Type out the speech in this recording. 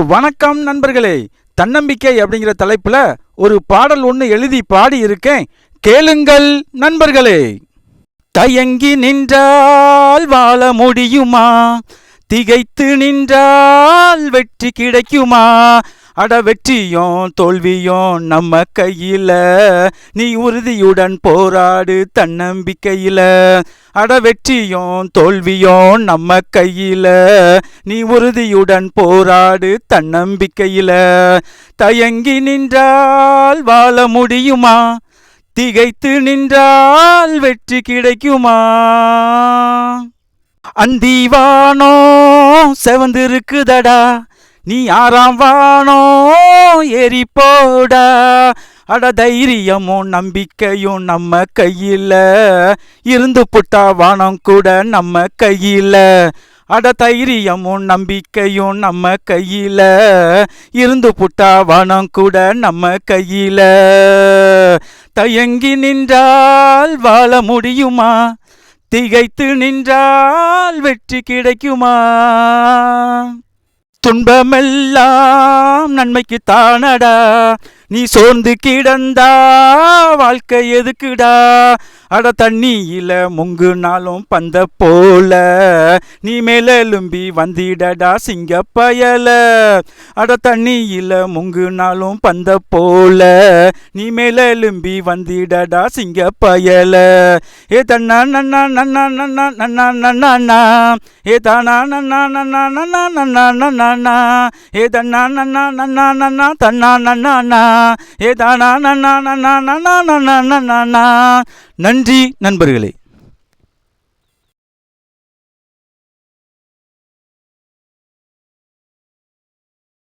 வணக்கம் நண்பர்களே. தன்னம்பிக்கை அப்படிங்கிற தலைப்புல ஒரு பாடல் ஒன்று எழுதி பாடி இருக்கேன் கேளுங்கள் நண்பர்களே. தயங்கி நின்றால் வாழ முடியுமா? திகைத்து நின்றால் வெற்றி கிடைக்குமா? அட வெற்றியும் தோல்வியும் நம்ம கையில. நீ உறுதியுடன் போராடு தன்னம்பிக்கையில. அட வெற்றியும் தோல்வியும் நம்ம கையில. நீ உறுதியுடன் போராடு தன்னம்பிக்கையில. தயங்கி நின்றால் வாழ முடியுமா? திகைத்து நின்றால் வெற்றி கிடைக்குமா? அந்திவானோ செவந்திருக்குதடா. நீ ஆறாம் வானோ ஏறி போடா? அட தைரியமும் நம்பிக்கையும் நம்ம கையில். இருந்து புட்டா வானம் கூட நம்ம கையில். அட தைரியமும் நம்பிக்கையும் நம்ம கையில். இருந்து புட்டா வானம் கூட நம்ம கையில். தயங்கி நின்றால் வாழ முடியுமா? திகைத்து நின்றால் வெற்றி கிடைக்குமா? துன்பமெல்லாம் நன்மைக்கு தானடா. நீ சோர்ந்து கிடந்தா வாழ்க்கை எதுக்குடா அட தண்ணியில முங்குனாலும் பந்த போல நீ மேலெலும்பி வந்திடடா சிங்க பயல அட தண்ணியில முங்குனாலும் பந்த போல நீ மேலெலும்பி வந்திடடா சிங்க பயல ஏ தன்னா நன்னா நன்னா நன்னா நன்னா நன்னா ஏ தானா நன்னா நன்னா நன்னா நன்னா நன்னா ஏ தன்னா நன்னா நன்னா நன்னா தன்னா நன்னா ஏ தானா நன்னா நன்னா நன்னா நன்னா நன்னா நன்றி நண்பர்களே